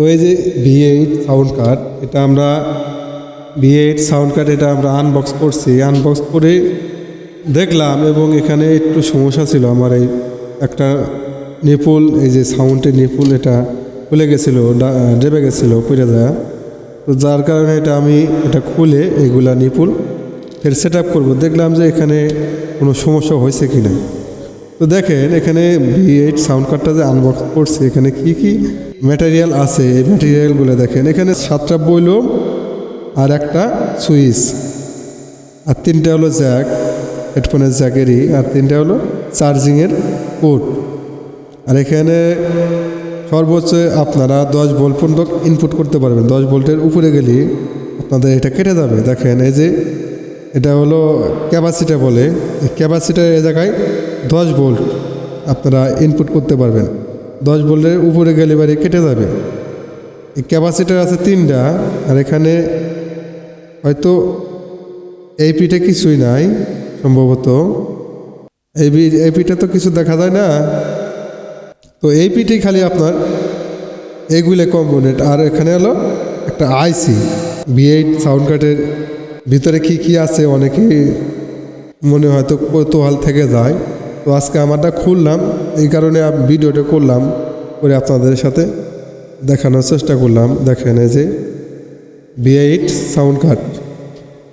তো এই যে ভি এইট সাউন্ড কার্ড এটা আমরা ভি এইট সাউন্ড কার্ড এটা আমরা আনবক্স করছি। আনবক্স করে দেখলাম এবং এখানে একটু সমস্যা ছিল। আমার এই একটা নিপুল এই যে সাউন্ডের নিপুল এটা খুলে গেছিল ডেবে গেছিল, পড়ে যায়। তো যার কারণে এটা আমি এটা খুলে এইগুলা নিপুল ফের সেট আপ করব। দেখলাম যে এখানে কোনো সমস্যা হয়েছে কি না তো দেখেন, এখানে ভি এইট সাউন্ড কার্ডটা যে আনবক্স করছি, এখানে কি কি ম্যাটেরিয়াল আছে, এই ম্যাটেরিয়ালগুলো দেখেন। এখানে সাতটা বইলো আর একটা সুইচ। আর তিনটা হলো জ্যাক হেডফোনের জ্যাকেরই আর তিনটা হলো চার্জিংয়ের পোর্ট আর এখানে সর্বোচ্চ আপনারা দশ ভোল্ট পর্যন্ত ইনপুট করতে পারবেন। দশ ভোল্টের উপরে গেলে আপনাদের এটা কেটে যাবে। দেখেন, এই যে এটা হলো ক্যাপাসিটা বলে। ক্যাপাসিটার এই জায়গায় দশ ভোল্ট আপনারা ইনপুট করতে পারবেন। দশ ভোল্টের উপরে গেলে এবারে কেটে যাবে। এই ক্যাপাসিটার আছে তিনটা, আর এখানে হয়তো এই পিঠে কিছুই নাই সম্ভবত। এই এই পিঠে তো কিছু দেখা যায় না। তো এই পিঠে খালি আপনার এইগুলো কম্পোনেন্ট আর এখানে হলো একটা আইসি ভি এইট সাউন্ড কার্ডের ভিতরে কি কি আছে অনেকেই মনে হয়তো কৌতূহল থেকে যায়। আজকে আমারটা খুললাম, এই কারণে ভিডিওটা করলাম, করে আপনাদের সাথে দেখানোর চেষ্টা করলাম। দেখেন এই যে ভি এইট সাউন্ড কার্ড